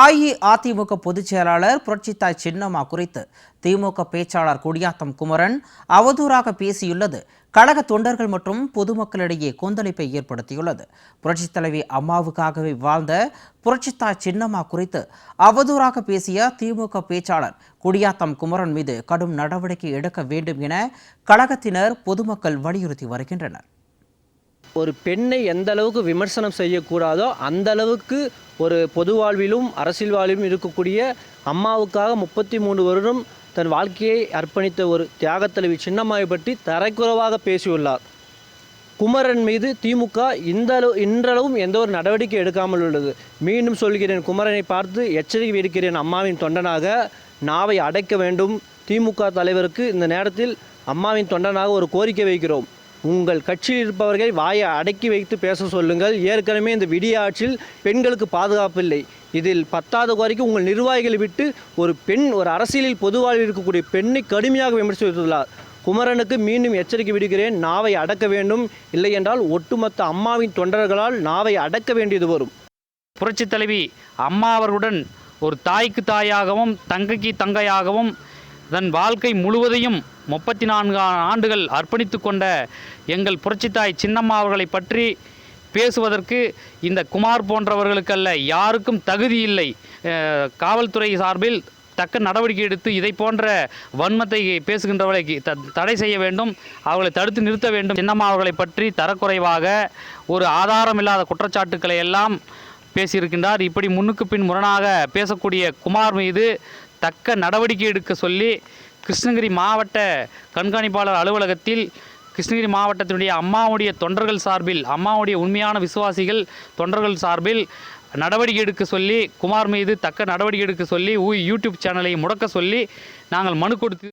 அஇஅதிமுக பொதுச் செயலாளர் புரட்சித்தாய் சின்னம்மா குறித்து திமுக பேச்சாளர் குடியாத்தம் குமரன் அவதூறாக பேசியுள்ளது. கழக தொண்டர்கள் மற்றும் பொதுமக்களிடையே கொந்தளிப்பை ஏற்படுத்தியுள்ளது. புரட்சித் தலைவி அம்மாவுக்காகவே வாழ்ந்த புரட்சித்தாய் சின்னம்மா குறித்து அவதூறாக பேசிய திமுக பேச்சாளர் குடியாத்தம் குமரன் மீது கடும் நடவடிக்கை எடுக்க வேண்டும் என கழகத்தினர் பொதுமக்கள் வலியுறுத்தி வருகின்றனர். ஒரு பெண்ணை எந்த அளவுக்கு விமர்சனம் செய்யக்கூடாதோ அந்த அளவுக்கு ஒரு பொது வாழ்விலும் அரசியல் வாழ்விலும் இருக்கக்கூடிய அம்மாவுக்காக முப்பத்தி மூணு வருடம் தன் வாழ்க்கையை அர்ப்பணித்த ஒரு தியாகத்தலைவி சின்னம்மாவை பற்றி தரைக்குறவாக பேசியுள்ளார். குமரன் மீது திமுக இந்த அளவு இன்றளவும் எந்த ஒரு நடவடிக்கை எடுக்காமல் உள்ளது. மீண்டும் சொல்கிறேன் குமரனை பார்த்து எச்சரிக்கை விடுக்கிறேன் அம்மாவின் தொண்டனாக. நாவை அடைக்க வேண்டும். திமுக தலைவருக்கு இந்த நேரத்தில் அம்மாவின் தொண்டனாக ஒரு கோரிக்கை வைக்கிறோம். உங்கள் கட்சியில் இருப்பவர்கள் வாயை அடக்கி வைத்து பேச சொல்லுங்கள். ஏற்கனவே இந்த விடிய ஆட்சியில் பெண்களுக்கு பாதுகாப்பு இல்லை. இதில் பத்தாவது வரைக்கும் உங்கள் நிர்வாகிகளை விட்டு ஒரு பெண் ஒரு அரசியலில் பொதுவாழ்வில் இருக்கக்கூடிய பெண்ணை கடுமையாக விமர்சித்துள்ளார் குமரனுக்கு மீண்டும் எச்சரிக்கை விடுகிறேன் நாவை அடக்க வேண்டும். இல்லை என்றால் ஒட்டுமொத்த அம்மாவின் தொண்டர்களால் நாவை அடக்க வேண்டியது வரும். புரட்சி தலைவி அம்மா அவர்களுடன் ஒரு தாய்க்கு தாயாகவும் தங்கைக்கு தங்கையாகவும் தன் வாழ்க்கை முழுவதையும் முப்பத்தி நான்கு ஆண்டுகள் அர்ப்பணித்து கொண்ட எங்கள் புரட்சித்தாய் சின்னம்மா அவர்களை பற்றி பேசுவதற்கு இந்த குமார் போன்றவர்களுக்கல்ல யாருக்கும் தகுதி இல்லை. காவல்துறை சார்பில் தக்க நடவடிக்கை எடுத்து இதை போன்ற வன்மத்தை பேசுகின்றவர்களை த தடை செய்ய வேண்டும் அவர்களை தடுத்து நிறுத்த வேண்டும். சின்னம்மா அவர்களை பற்றி தரக்குறைவாக ஒரு ஆதாரமில்லாத குற்றச்சாட்டுக்களை எல்லாம் பேசியிருக்கின்றார். இப்படி முன்னுக்கு பின் முரணாக பேசக்கூடிய குமார் மீது தக்க நடவடிக்கை எடுக்க சொல்லி கிருஷ்ணகிரி மாவட்ட கண்காணிப்பாளர் அலுவலகத்தில் கிருஷ்ணகிரி மாவட்டத்தினுடைய அம்மாவுடைய தொண்டர்கள் சார்பில் அம்மாவுடைய உண்மையான விசுவாசிகள் தொண்டர்கள் சார்பில் நடவடிக்கை எடுக்க சொல்லி குமார் மீது தக்க நடவடிக்கை எடுக்க சொல்லி ஊ- யூடியூப் சேனலை முடக்க சொல்லி நாங்கள் மனு கொடுத்து